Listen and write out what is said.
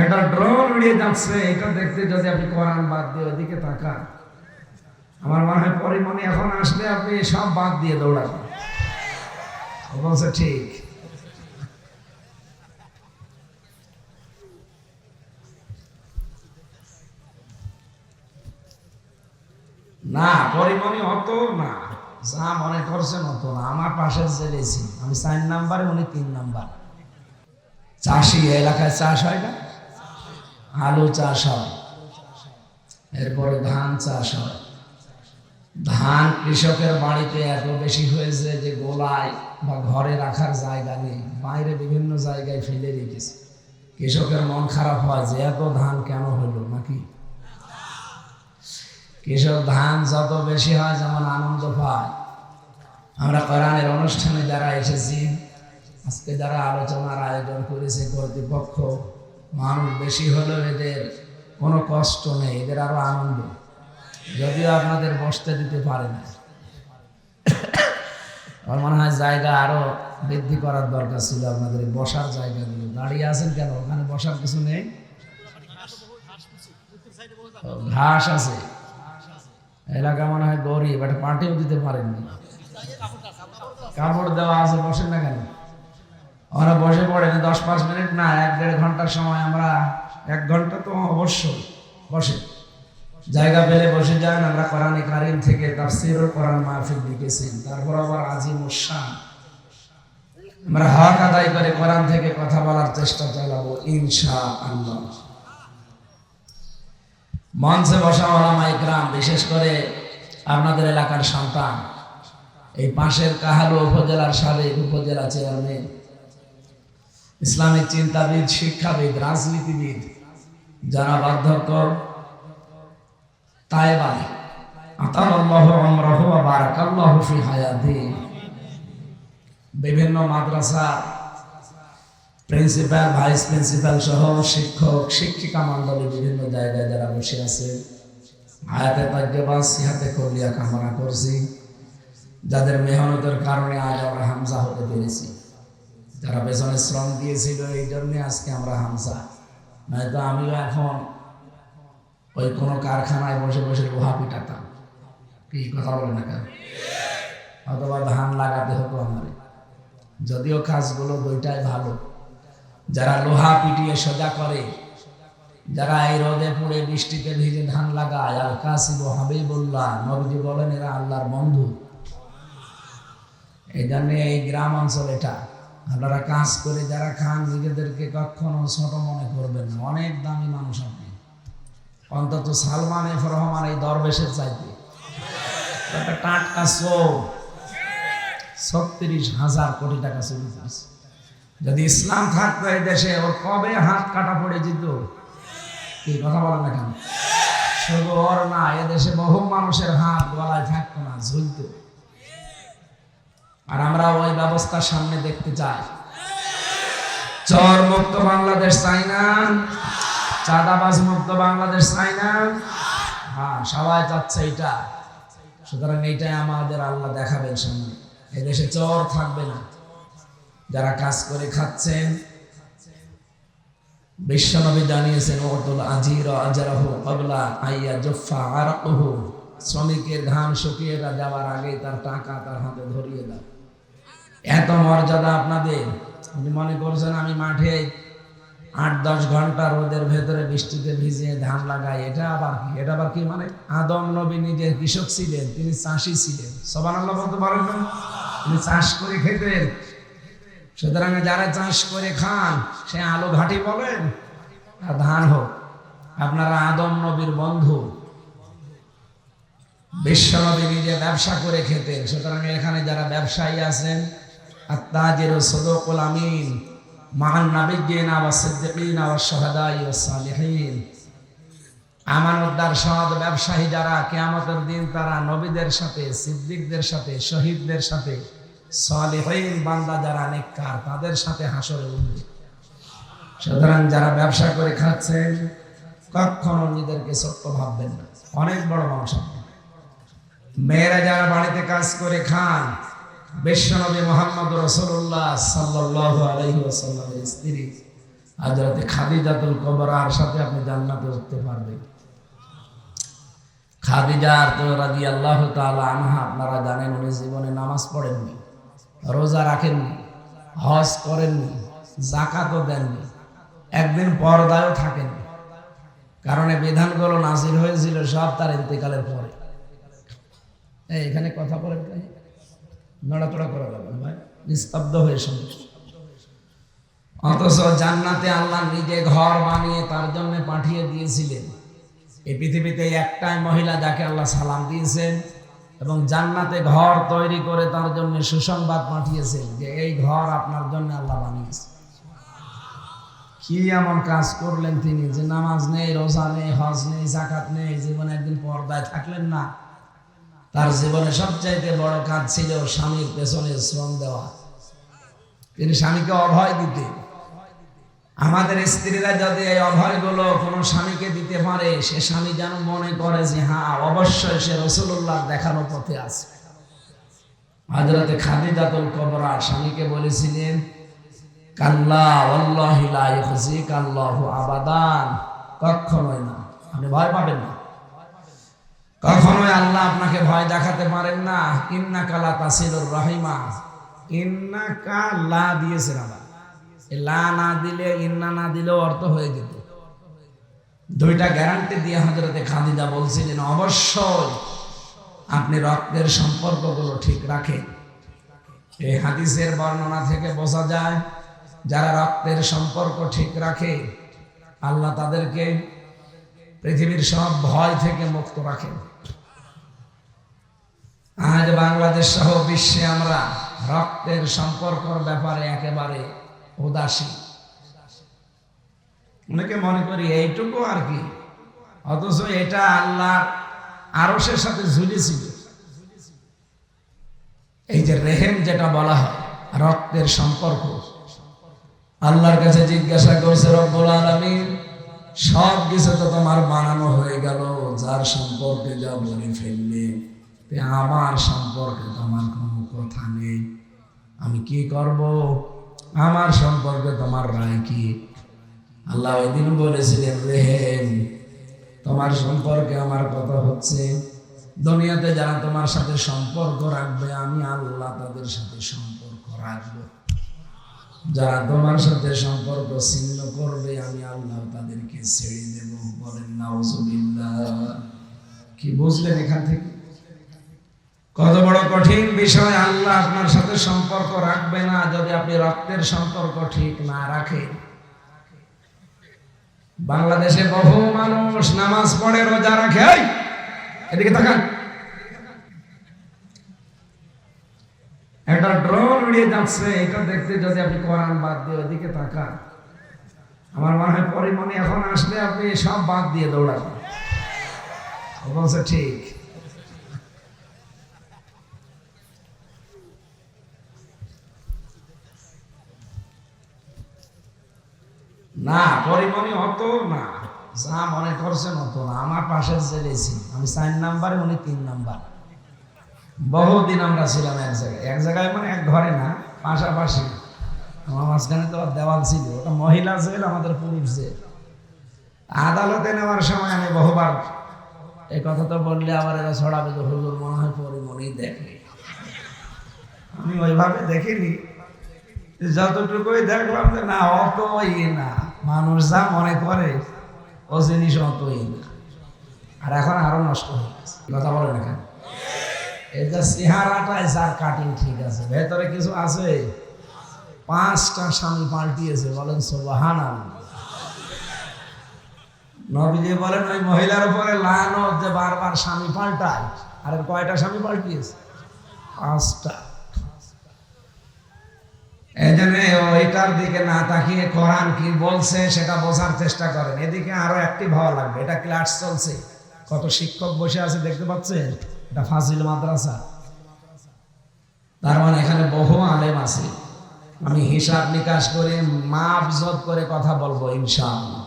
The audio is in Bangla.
একটা ড্রোন উড়িয়ে যাচ্ছে, এটা দেখতে যদি আপনি কোরআন বাদ দিয়ে ওইদিকে তাকান, আমার মনে হয় পরিমণি এখন আসলে আপনি সব বাদ দিয়ে দৌড়াবেন। বলছে, ঠিক। না, পরিমণি অত না, যা মনে করছেন অত না। আমার পাশের জেলেছি আমি চার নাম্বারে, উনি তিন নাম্বার। চাষি এলাকায় চাষ হয় না? আলু চাষ হয়, এরপরে ধান চাষ হয়। ধান কৃষকের বাড়িতে এত বেশি হয়েছে যে গোলায় বা ঘরে রাখার জায়গা নেই, বাইরে বিভিন্ন জায়গায় ফেলে রেখেছে। কৃষকের মন খারাপ হয় যে এত ধান কেন হলো নাকি? কৃষক ধান যত বেশি হয় যেমন আনন্দ পায়। আমরা কোরআনের অনুষ্ঠানে যারা এসেছি, আজকে যারা আলোচনার আয়োজন করেছে কর্তৃপক্ষ মানুষ বেশি হলেও এদের কোনো কষ্ট নেই, এদের আরও আনন্দ। যদিও আপনাদের বসতে দিতে পারে না। আমার মনে হয় জায়গা আরও বৃদ্ধি করার দরকার ছিল আপনাদের বসার জায়গাগুলো। দাঁড়িয়ে আছেন কেন? ওখানে বসার কিছু নেই? ঘাস আছে। এলাকা মনে হয় গরিব, একটা পার্টিও দিতে পারেননি। কাপড় দেওয়া আছে, বসেন না কেন? ওরা বসে পড়ে দশ পাঁচ মিনিট না, এক দেড় ঘণ্টার সময় আমরা, এক ঘণ্টা তো অবশ্যই বসে। জায়গা পেলে বসে যান, আমরা কোরআনে কারিম থেকে তাফসিরুল কোরআন মাহফিল লিখেছেন তারপর আবার আজিম উসান আমরা হক আদায় করে কোরআন থেকে কথা বলার চেষ্টা চালাবো ইনশা আল্লাহ মঞ্চে বসা ওলামা ইকরাম, বিশেষ করে আপনাদের এলাকার সন্তান। এই পাশের কাহালু উপজেলার সাবেক উপজেলা চেয়ারম্যান ইসলামিক চিন্তাবিদ, শিক্ষাবিদ, রাজনীতিবিদ, যারা হায়াতি। বিভিন্ন মাদ্রাসা, প্রিন্সিপাল, ভাইস প্রিন্সিপাল সহ শিক্ষক, শিক্ষিকা মণ্ডলী বিভিন্ন জায়গায় যারা বসে আছে। হায়াতে তাজ্জবাস সিহাতে কলিয়া কামনা করছি। যাদের মেহনতের কারণে আজ আমরা হামজা হতে পেরেছি। যারা পেছনে শ্রম দিয়েছিল, এই জন্যে আজকে আমরা হামসা নয়তো আমিও এখন ওই কোনো কারখানায় বসে বসে লোহা পিটাতাম। কি কথা বলে না কেন? অথবা ধান লাগাতে হতো আমার। যদিও কাজগুলো দুইটাই ভালো। যারা লোহা পিটিয়ে সোজা করে, যারা এই রোদে পুড়ে বৃষ্টিতে ভিজে ধান লাগায় আর কাসিব হাবিবুল্লাহ, নবজি বলেন, এরা আল্লাহর বন্ধু। এই জন্য এই গ্রাম অঞ্চল এটা। আপনারা কাজ করে যারা খান, নিজেদেরকে কখনো ছোট মনে করবেন না। অনেক দামি মানুষ আপনি। অন্তত সালমান এফ রহমান এই দরবেশের চাইতে। একটা টাটকা ছত্রিশ হাজার কোটি টাকা চুরি করেছে। যদি ইসলাম থাকতো এই দেশে ওর কবে হাত কাটা পড়ে যেত কি কথা বলেন না কেন? শুধু ওর না এদেশে বহু মানুষের হাত গলায় থাকতো না, ঝুলতো। আর আমরা ওই ব্যবস্থার সামনে দেখতে চাই চর মুক্ত বাংলাদেশ চাই না। চাঁদাবাজ মুক্ত বাংলাদেশ চাই না। হ্যাঁ সবাই চাচ্ছে এটা সুতরাং এইটাই আমাদের আল্লাহ দেখাবেন সামনে। এদেশে চর থাকবে না। যারা কাজ করে খাচ্ছেন। বিশ্বনবী জানিয়েছেন ওতুল আজির আজরাহ কবলা আইয়া জফা আরকুহু। শ্রমিকের ঘাম শুকিয়ে যাওয়ার আগে তার টাকা তার হাতে ধরিয়ে দাও। এত মর্যাদা আপনাদের। আপনি মনে করছেন আমি মাঠে আট, দশ ঘণ্টা রোদের ভেতরে বৃষ্টিতে ভিজিয়ে ধান লাগাই, এটা আবার কি? এটা আবার কি মানে? আদম নবী নিজে কৃষক ছিলেন, তিনি চাষি ছিলেন। সবার আল্লাহ বলতে পারেন না? তিনি চাষ করে খেতেন। সুতরাং যারা চাষ করে খান, সে আলু ঘাটি বলেন আর ধান হোক। আপনারা আদম নবীর বন্ধু। বিশ্বনবী নিজে ব্যবসা করে খেতেন। সুতরাং এখানে যারা ব্যবসায়ী আছেন আত্মাজের নবীদের সাথে, সিদ্দিকদের সাথে, শহীদদের সাথে বান্দা যারা তাদের সাথে হাসরে উঠবে। সুতরাং যারা ব্যবসা করে খাচ্ছেন, কখনো নিজেদেরকে ছোট্ট ভাববেন না। অনেক বড় মানুষ মেয়েরা যারা বাড়িতে কাজ করে খান বিশ্বনবী মোহাম্মদ সাল্লাহ আলহি ওসাল্লামের স্ত্রী কবরার সাথে আপনি জান্নাতে উঠতে পারবেন। তো রাজি আল্লাহ তাআলা আনহা, আপনারা জানেন উনি জীবনে নামাজ পড়েননি, রোজা রাখেননি, হজ করেননি জাকাতও দেননি, একদিন পর্দায়ও থাকেননি। কারণ বিধানগুলো নাজির হয়েছিল সব তার ইন্তেকালের পরে। এখানে কথা বলেন নড়াচড়া করা যাবে না ভাই। নিস্তব্ধ হয়ে শুনুন অথচ জান্নাতে আল্লাহ নিজে ঘর বানিয়ে তার জন্য পাঠিয়ে দিয়েছিলেন। এই পৃথিবীতে একটাই মহিলা যাকে আল্লাহ সালাম দিয়েছেন এবং জান্নাতে ঘর তৈরি করে তার জন্য সুসংবাদ পাঠিয়েছেন যে এই ঘর আপনার জন্য আল্লাহ বানিয়েছে। কি এমন কাজ করলেন তিনি যে নামাজ নেই, রোজা নেই, হজ নেই জাকাত নেই, জীবনে একদিন পর্দায় থাকলেন না। তার জীবনে সবচাইতে বড় কাজ ছিল স্বামীর পেছনে শ্রম দেওয়া। তিনি স্বামীকে অভয় দিতেন আমাদের স্ত্রীরা যদি এই অভয়গুলো কোনো স্বামীকে দিতে পারে, সে স্বামী যেন মনে করে যে হ্যাঁ অবশ্যই সে রসুল্লাহ দেখানো পথে আছে। হাজরাতে খাদিজাতুল কবরা স্বামীকে বলেছিলেন, কাল্লা আল্লাহি লা ইখজিক আল্লাহু আবাদান। কখনোই না। আপনি ভয় পাবেন না। কখনোই আল্লাহ আপনাকে ভয় দেখাতে পারেন না। ইন্না কালা তাসিলুর রহিমা। ইন্না কা লা দিয়েছেন আবার। লা না দিলে, ইন্না না দিলেও অর্থ হয়ে যেত। দুইটা গ্যারান্টি দিয়ে হজরতে খাদিজা বলছিলেন, অবশ্যই আপনি রক্তের সম্পর্কগুলো ঠিক রাখেন। এই হাদিসের বর্ণনা থেকে বোঝা যায়, যারা রক্তের সম্পর্ক ঠিক রাখে, আল্লাহ তাদেরকে পৃথিবীর সব ভয় থেকে মুক্ত রাখেন। আজ বাংলাদেশ সহ বিশ্বে আমরা রক্তের সম্পর্কর ব্যাপারে একেবারে উদাসীন অনেকে মনে করি এইটুকু আর কি, অথচ এটা আল্লাহ আরসের সাথে ঝুলেছিল এই যে রেহেম যেটা বলা হয়, রক্তের সম্পর্ক। আল্লাহর কাছে জিজ্ঞাসা করছে, রব্বুল আলামিন সব কিছু তো তোমার বানানো হয়ে গেল, যার সম্পর্কে যা বলে ফেললে। আমার সম্পর্কে তোমার কোনো কথা নেই। আমি কি করব? আমার সম্পর্কে তোমার রায় কি? আল্লাহ ওই দিন বলেছিলেন, রেহেম, তোমার সম্পর্কে আমার কথা হচ্ছে। দুনিয়াতে যারা তোমার সাথে সম্পর্ক রাখবে, আমি আল্লাহ তাদের সাথে সম্পর্ক রাখব। যারা তোমার সাথে সম্পর্ক ছিন্ন করবে, আমি আল্লাহ তাদেরকে ছেড়ে দেব। বলেন, নাউজুবিল্লাহ। কি বুঝলেন এখান থেকে? কত বড় কঠিন বিষয়, আল্লাহ আপনার সাথে সম্পর্ক রাখবে না যদি আপনি রক্তের সম্পর্ক ঠিক না রাখেন। বাংলাদেশে বহু মানুষ নামাজ পড়ে, রোজা রাখে। এদিকে তাকান। একটা ড্রোন উড়িয়ে যাচ্ছে, এটা দেখতে যদি আপনি কোরআন বাদ দিয়ে ওইদিকে তাকান, আমার মনে হয় পরিমণি এখন আসলে আপনি সব বাদ দিয়ে দৌড়াবেন। ঠিক। না, পরিমণি অত না, যা মনে করছেন অত না। আমার পাশের জেলেছি আমি চার নাম্বারে, উনি তিন নাম্বার। বহুদিন আমরা ছিলাম এক জায়গায়। এক জায়গায় মানে এক ঘরে না, পাশাপাশি। আমার মাঝখানে তো দেওয়াল ছিল, ওটা মহিলা জেল, আমাদের পুরুষ জেল। আদালতে নেওয়ার সময় আমি বহুবার এই কথা তো বললে আবার এরা ছড়াবে যে, হুজুর, মনে হয় পরিমণি দেখে। আমি ওইভাবে দেখিনি। যতটুকুই দেখলাম যে, না অত ইয়ে না। মানুষ যা মনে করে, ও জিনিস অত ইয়ে না। আর এখন আরও নষ্ট হয়ে গেছে। কথা বলে না কেন? যে চেহারাটাই যার কাটিং ঠিক আছে, ভেতরে কিছু আছে? পাঁচটা স্বামী পাল্টিয়েছে, বলেন সোবাহান নবীজি বলেন, ওই মহিলার উপরে যে বারবার স্বামী পাল্টায়, আর কয়টা স্বামী পাল্টিয়েছে? পাঁচটা। এই জন্য ওইটার দিকে না তাকিয়ে কোরআন কি বলছে সেটা বোঝার চেষ্টা করেন। এদিকে আরও অ্যাক্টিভ হওয়া লাগবে, এটা ক্লাস চলছে। কত শিক্ষক বসে আছে দেখতে পাচ্ছেন? এটা ফাজিল মাদ্রাসা। তার মানে এখানে বহু আলেম আছে। আমি হিসাব নিকাশ করে মাপ জব করে কথা বলব, ইনশাআল্লাহ।